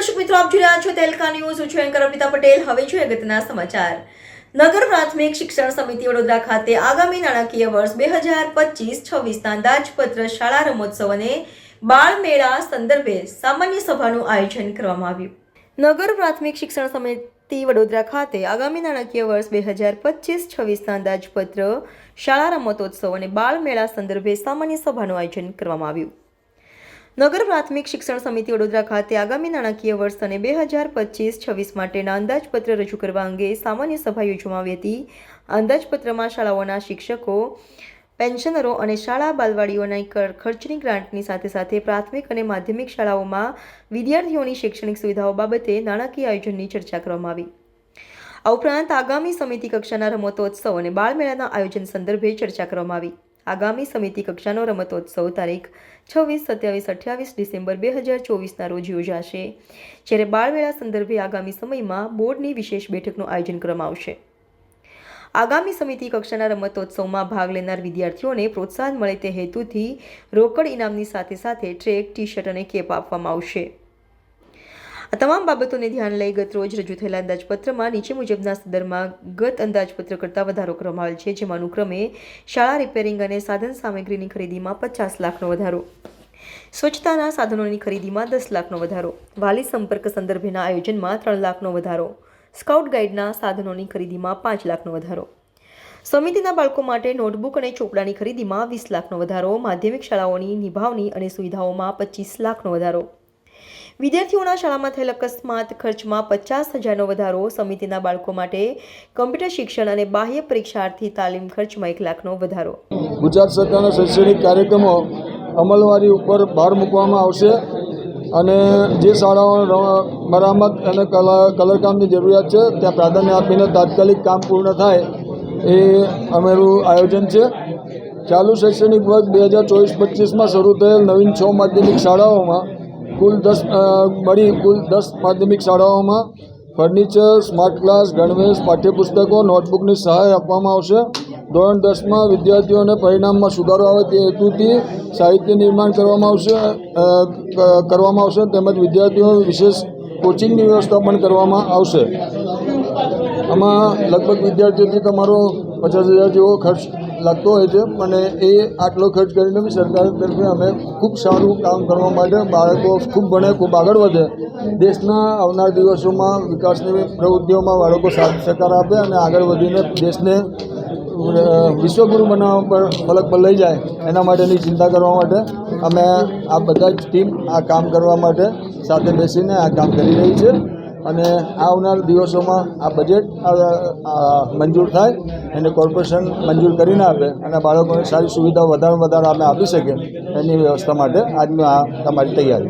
રહ્યા છો તેલકા ન્યૂઝ. છું એન્કર અર્પિતા પટેલ. હવે છે અગત્યના સમાચાર. નગર પ્રાથમિક શિક્ષણ સમિતિ વડોદરા ખાતે આગામી નાણાકીય વર્ષ બે હજાર પચીસ છવ્વીસના અંદાજપત્ર શાળા રમોત્સવ અને બાળ મેળા સંદર્ભે સામાન્ય સભાનું આયોજન કરવામાં આવ્યું. નગર પ્રાથમિક શિક્ષણ સમિતિ વડોદરા ખાતે આગામી નાણાકીય વર્ષ બે હજાર પચીસ છવ્વીસના અંદાજપત્ર શાળા રમતોત્સવ અને બાળ મેળા સંદર્ભે સામાન્ય સભાનું આયોજન કરવામાં આવ્યું. નગર પ્રાથમિક શિક્ષણ સમિતિ વડોદરા ખાતે આગામી નાણાકીય વર્ષ અને બે હજાર પચીસ છવ્વીસ માટેના અંદાજપત્ર રજૂ કરવા અંગે સામાન્ય સભા યોજવામાં આવી હતી. અંદાજપત્રમાં શાળાઓના શિક્ષકો, પેન્શનરો અને શાળા બાલવાડીઓના ખર્ચની ગ્રાન્ટની સાથે સાથે પ્રાથમિક અને માધ્યમિક શાળાઓમાં વિદ્યાર્થીઓની શૈક્ષણિક સુવિધાઓ બાબતે નાણાકીય આયોજનની ચર્ચા કરવામાં આવી. આ ઉપરાંત આગામી સમિતિ કક્ષાના રમતોત્સવ અને બાળમેળાના આયોજન સંદર્ભે ચર્ચા કરવામાં આવી. આગામી સમિતિ કક્ષાનો રમતોત્સવ તારીખ છવ્વીસ, સત્યાવીસ, અઠ્યાવીસ ડિસેમ્બર બે હજાર ચોવીસના રોજ યોજાશે, જ્યારે બાળમેળા સંદર્ભે આગામી સમયમાં બોર્ડની વિશેષ બેઠકનું આયોજન કરવામાં આવશે. આગામી સમિતિ કક્ષાના રમતોત્સવમાં ભાગ લેનાર વિદ્યાર્થીઓને પ્રોત્સાહન મળે તે હેતુથી રોકડ ઇનામની સાથે સાથે ટ્રેક ટી શર્ટ અને કેપ આપવામાં આવશે. આ તમામ બાબતોને ધ્યાન લઈ ગત રોજ રજૂ થયેલા અંદાજપત્રમાં નીચે મુજબના સંદર્ભમાં ગત અંદાજપત્ર કરતાં વધારો કરવામાં આવેલ છે, જેમાં અનુક્રમે શાળા રિપેરિંગ અને સાધન સામગ્રીની ખરીદીમાં પચાસ લાખનો વધારો, સ્વચ્છતાના સાધનોની ખરીદીમાં દસ લાખનો વધારો, વાલી સંપર્ક સંદર્ભેના આયોજનમાં ત્રણ લાખનો વધારો, સ્કાઉટ ગાઈડના સાધનોની ખરીદીમાં પાંચ લાખનો વધારો. સમિતિના બાળકો માટે નોટબુક અને ચોપડાની ખરીદીમાં વીસ લાખનો વધારો, માધ્યમિક શાળાઓની નિભાવણી અને સુવિધાઓમાં પચીસ લાખનો વધારો વિદ્યાર્થીઓના શાળામાં થયેલ અકસ્માત ખર્ચમાં પચાસ હજારનો વધારો સમિતિના બાળકો માટે કમ્પ્યુટર શિક્ષણ અને બાહ્ય પરીક્ષાર્થી તાલીમ ખર્ચમાં એક લાખનો વધારો. ગુજરાત સરકારના શૈક્ષણિક કાર્યક્રમો અમલવારી ઉપર ભાર મૂકવામાં આવશે અને જે શાળાઓ મરામત અને કલા કલરકામની જરૂરિયાત છે, ત્યાં પ્રાધાન્ય આપીને તાત્કાલિક કામ પૂર્ણ થાય એ અમારું આયોજન છે. ચાલુ શૈક્ષણિક વર્ષ બે હજાર ચોવીસ પચીસમાં શરૂ થયેલ નવીન છ માધ્યમિક શાળાઓમાં કુલ દસ મળી કુલ દસ માધ્યમિક શાળાઓમાં ફર્નિચર, સ્માર્ટ ક્લાસ ગણવેશ, પાઠ્યપુસ્તકો, નોટબુકની સહાય આપવામાં આવશે. ધોરણ દસમાં વિદ્યાર્થીઓને પરિણામમાં સુધારો આવે તે હેતુથી સાહિત્ય નિર્માણ કરવામાં આવશે કરવામાં આવશે તેમજ વિદ્યાર્થીઓ વિશેષ કોચિંગની વ્યવસ્થા પણ કરવામાં આવશે. આમાં લગભગ વિદ્યાર્થીઓથી તમારો પચાસ હજાર જેવો ખર્ચ લાગતો હોય છે અને એ આટલો ખર્ચ કરીને બી સરકાર તરફે અમે ખૂબ સારું કામ કરવા માટે બાળકો ખૂબ ભણે, ખૂબ આગળ વધે. દેશના આવનાર દિવસોમાં વિકાસની પ્રવૃત્તિઓમાં બાળકો સાથ સહકાર આપે અને આગળ વધીને દેશને વિશ્વગુરુ બનાવવા પર, ફલક પર લઈ જાય એના માટેની ચિંતા કરવા માટે અમે આ બધા જ ટીમ આ કામ કરવા માટે સાથે બેસીને આ કામ કરી રહી છે. અને આવનાર દિવસોમાં આ બજેટ મંજૂર થાય એને કોર્પોરેશન મંજૂર કરીને આપે અને બાળકોને સારી સુવિધા વધારે વધારે અમે આપી શકીએ એની વ્યવસ્થા માટે આજનું આ તમારી તૈયારી છે.